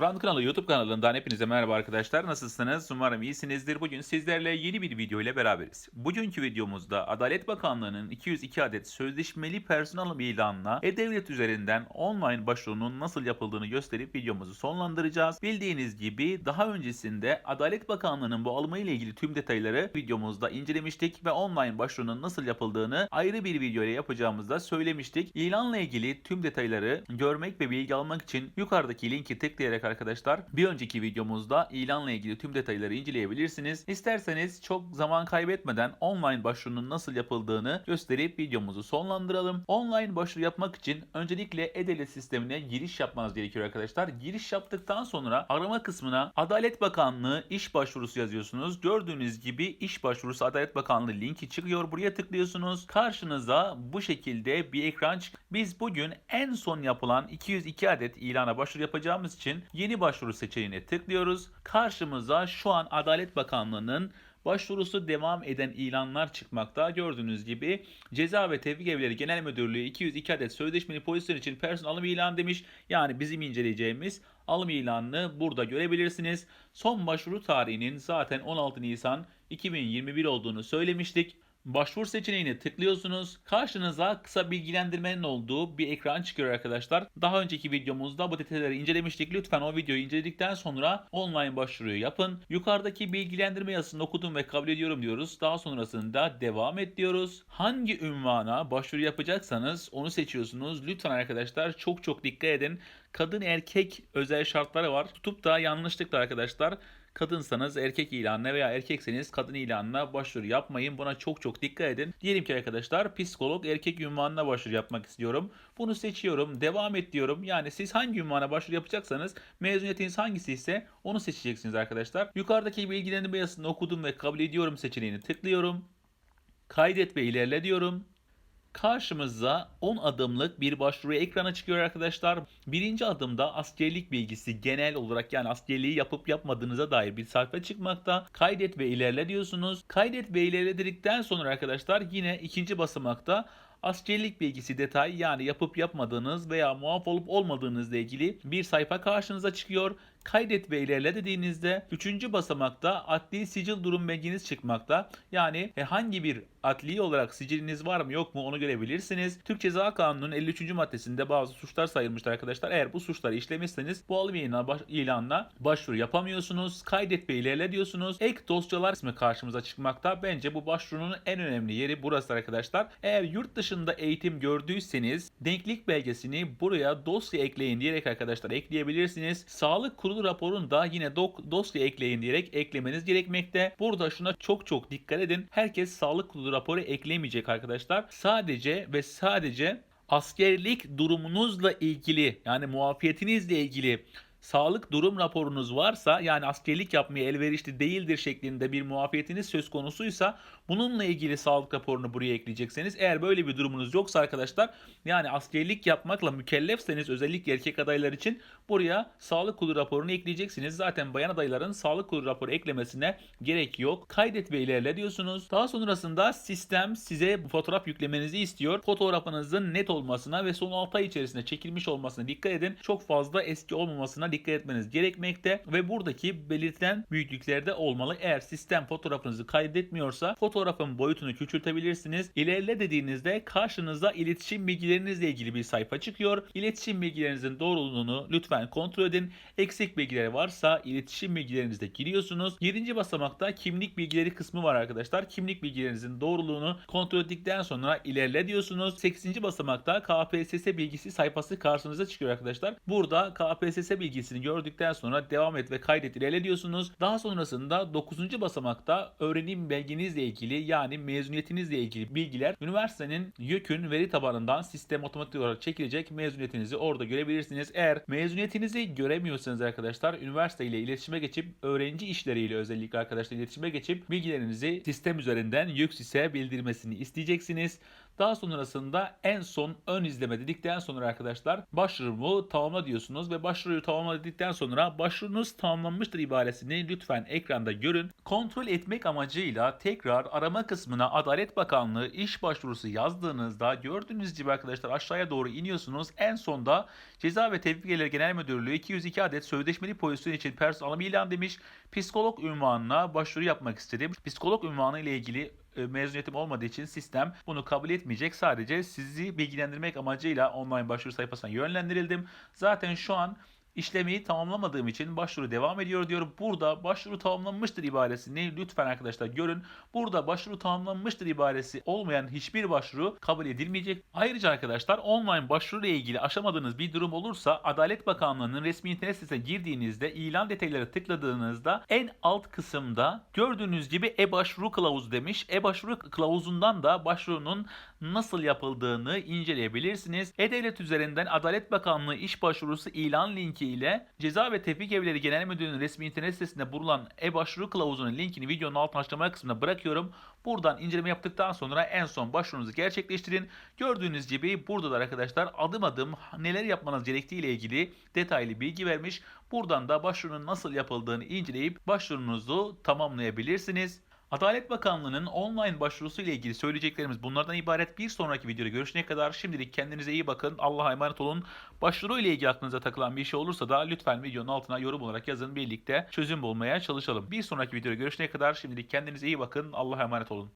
Can kanalı YouTube kanalından hepinize merhaba arkadaşlar. Nasılsınız? Umarım iyisinizdir. Bugün sizlerle yeni bir video ile beraberiz. Bugünkü videomuzda Adalet Bakanlığı'nın 202 adet sözleşmeli personel ilanına E-Devlet üzerinden online başvurunun nasıl yapıldığını gösterip videomuzu sonlandıracağız. Bildiğiniz gibi daha öncesinde Adalet Bakanlığı'nın bu alımı ile ilgili tüm detayları videomuzda incelemiştik ve online başvurunun nasıl yapıldığını ayrı bir video ile yapacağımızda söylemiştik. İlanla ilgili tüm detayları görmek ve bilgi almak için yukarıdaki linki tıklayarak arkadaşlar bir önceki videomuzda ilanla ilgili tüm detayları inceleyebilirsiniz. İsterseniz çok zaman kaybetmeden online başvurunun nasıl yapıldığını gösterip videomuzu sonlandıralım. Online başvuru yapmak için öncelikle E-Devlet sistemine giriş yapmanız gerekiyor arkadaşlar. Giriş yaptıktan sonra arama kısmına Adalet Bakanlığı iş başvurusu yazıyorsunuz. Gördüğünüz gibi iş başvurusu Adalet Bakanlığı linki çıkıyor. Buraya tıklıyorsunuz. Karşınıza bu şekilde bir ekran çıkıyor. Biz bugün en son yapılan 202 adet ilana başvuru yapacağımız için yeni başvuru seçeneğine tıklıyoruz. Karşımıza şu an Adalet Bakanlığı'nın başvurusu devam eden ilanlar çıkmakta. Gördüğünüz gibi Ceza ve Tevfik Evleri Genel Müdürlüğü 202 adet sözleşmeli pozisyon için personel alım ilan demiş. Yani bizim inceleyeceğimiz alım ilanını burada görebilirsiniz. Son başvuru tarihinin zaten 16 Nisan 2021 olduğunu söylemiştik. Başvur seçeneğine tıklıyorsunuz. Karşınıza kısa bilgilendirmenin olduğu bir ekran çıkıyor arkadaşlar. Daha önceki videomuzda bu detayları incelemiştik. Lütfen o videoyu inceledikten sonra online başvuruyu yapın. Yukarıdaki bilgilendirme yazısını okudum ve kabul ediyorum diyoruz. Daha sonrasında devam et diyoruz. Hangi ünvana başvuru yapacaksanız onu seçiyorsunuz. Lütfen arkadaşlar çok çok dikkat edin. Kadın erkek özel şartları var. Tutup da yanlışlıkla arkadaşlar Kadınsanız erkek ilanına veya erkekseniz kadın ilanına başvuru yapmayın. Buna çok çok dikkat edin. Diyelim ki arkadaşlar psikolog erkek ünvanına başvuru yapmak istiyorum. Bunu seçiyorum. Devam et diyorum. Yani siz hangi ünvana başvuru yapacaksanız mezuniyetiniz hangisi ise onu seçeceksiniz arkadaşlar. Yukarıdaki bilgilendirme yazısını okudum ve kabul ediyorum seçeneğini tıklıyorum. Kaydet ve ilerle diyorum. Karşımıza 10 adımlık bir başvuru ekranı çıkıyor arkadaşlar. Birinci adımda askerlik bilgisi genel olarak yani askerliği yapıp yapmadığınıza dair bir sayfa çıkmakta. Kaydet ve ilerle diyorsunuz. Kaydet ve ilerle dedikten sonra arkadaşlar yine ikinci basamakta askerlik bilgisi detay yani yapıp yapmadığınız veya muaf olup olmadığınızla ilgili bir sayfa karşınıza çıkıyor. Kaydet ve ilerle dediğinizde 3. basamakta adli sicil durum belgeniz çıkmakta. Yani herhangi bir adli olarak siciliniz var mı yok mu onu görebilirsiniz. Türk Ceza Kanunu'nun 53. maddesinde bazı suçlar sayılmıştır arkadaşlar. Eğer bu suçları işlemişseniz bu alım ilanına, baş, ilanına başvuru yapamıyorsunuz. Kaydet ve ilerle diyorsunuz. Ek dosyalar ismi karşımıza çıkmakta. Bence bu başvurunun en önemli yeri burası arkadaşlar. Eğer yurt dışında eğitim gördüyseniz denklik belgesini buraya dosya ekleyin diyerek arkadaşlar ekleyebilirsiniz. Sağlık kurulu raporunu da yine dok- dosya ekleyin diyerek eklemeniz gerekmekte. Burada şuna çok çok dikkat edin. Herkes sağlık kurulu raporu eklemeyecek arkadaşlar. Sadece ve sadece askerlik durumunuzla ilgili yani muafiyetinizle ilgili sağlık durum raporunuz varsa yani askerlik yapmaya elverişli değildir şeklinde bir muafiyetiniz söz konusuysa bununla ilgili sağlık raporunu buraya ekleyeceksiniz. Eğer böyle bir durumunuz yoksa arkadaşlar yani askerlik yapmakla mükellefseniz özellikle erkek adaylar için buraya sağlık kurulu raporunu ekleyeceksiniz. Zaten bayan adayların sağlık kurulu raporu eklemesine gerek yok. Kaydet ve ilerle diyorsunuz. Daha sonrasında sistem size fotoğraf yüklemenizi istiyor. Fotoğrafınızın net olmasına ve son 6 ay içerisinde çekilmiş olmasına dikkat edin. Çok fazla eski olmamasına dikkat etmeniz gerekmekte ve buradaki belirtilen büyüklüklerde olmalı. Eğer sistem fotoğrafınızı kaydetmiyorsa fotoğrafın boyutunu küçültebilirsiniz. İlerle dediğinizde karşınıza iletişim bilgilerinizle ilgili bir sayfa çıkıyor. İletişim bilgilerinizin doğruluğunu lütfen kontrol edin. Eksik bilgiler varsa iletişim bilgilerinizde giriyorsunuz. 7. basamakta kimlik bilgileri kısmı var arkadaşlar. Kimlik bilgilerinizin doğruluğunu kontrol ettikten sonra ilerle diyorsunuz. 8. basamakta KPSS bilgisi sayfası karşınıza çıkıyor arkadaşlar. Burada KPSS bilgisini gördükten sonra devam et ve kaydet ilerle diyorsunuz. Daha sonrasında 9. basamakta öğrenim belgenizle ilgili yani mezuniyetinizle ilgili bilgiler üniversitenin YÖK'ün veri tabanından sistem otomatik olarak çekilecek mezuniyetinizi orada görebilirsiniz. Eğer mezuniyetinizi göremiyorsanız arkadaşlar üniversite ile iletişime geçip öğrenci işleriyle özellikle arkadaşlar iletişime geçip bilgilerinizi sistem üzerinden YÖKSİS'e bildirmesini isteyeceksiniz. Daha sonrasında en son ön izleme dedikten sonra arkadaşlar başvurumu tamamla diyorsunuz ve başvuruyu tamamla dedikten sonra başvurunuz tamamlanmıştır ibaresini lütfen ekranda görün. Kontrol etmek amacıyla tekrar arama kısmına Adalet Bakanlığı iş başvurusu yazdığınızda gördüğünüz gibi arkadaşlar aşağıya doğru iniyorsunuz. En sonda Ceza ve Tevfiyeler Genel Müdürlüğü 202 adet sözleşmeli pozisyon için personel ilan demiş. Psikolog ünvanına başvuru yapmak istedim. Psikolog ünvanı ile ilgili mezuniyetim olmadığı için sistem bunu kabul etmeyecek. Sadece sizi bilgilendirmek amacıyla online başvuru sayfasına yönlendirildim. Zaten şu an işlemi tamamlamadığım için başvuru devam ediyor diyor. Burada başvuru tamamlanmıştır ibaresini lütfen arkadaşlar görün. Burada başvuru tamamlanmıştır ibaresi olmayan hiçbir başvuru kabul edilmeyecek. Ayrıca arkadaşlar online başvuru ile ilgili aşamadığınız bir durum olursa Adalet Bakanlığı'nın resmi internet sitesine girdiğinizde ilan detayları tıkladığınızda en alt kısımda gördüğünüz gibi e-başvuru kılavuzu demiş. E-başvuru kılavuzundan da başvurunun nasıl yapıldığını inceleyebilirsiniz. E-Devlet üzerinden Adalet Bakanlığı iş başvurusu ilan linki ile Ceza ve Tevfik Evleri Genel Müdürlüğü'nün resmi internet sitesinde bulunan e-başvuru kılavuzunun linkini videonun altına açıklama kısmına bırakıyorum. Buradan inceleme yaptıktan sonra en son başvurunuzu gerçekleştirin. Gördüğünüz gibi burada da arkadaşlar adım adım neler yapmanız gerektiği ile ilgili detaylı bilgi vermiş. Buradan da başvurunun nasıl yapıldığını inceleyip başvurunuzu tamamlayabilirsiniz. Adalet Bakanlığı'nın online başvurusu ile ilgili söyleyeceklerimiz bunlardan ibaret. Bir sonraki videoda görüşene kadar şimdilik kendinize iyi bakın. Allah'a emanet olun. Başvuru ile ilgili aklınıza takılan bir şey olursa da lütfen videonun altına yorum olarak yazın. Birlikte çözüm bulmaya çalışalım. Bir sonraki videoda görüşene kadar şimdilik kendinize iyi bakın. Allah'a emanet olun.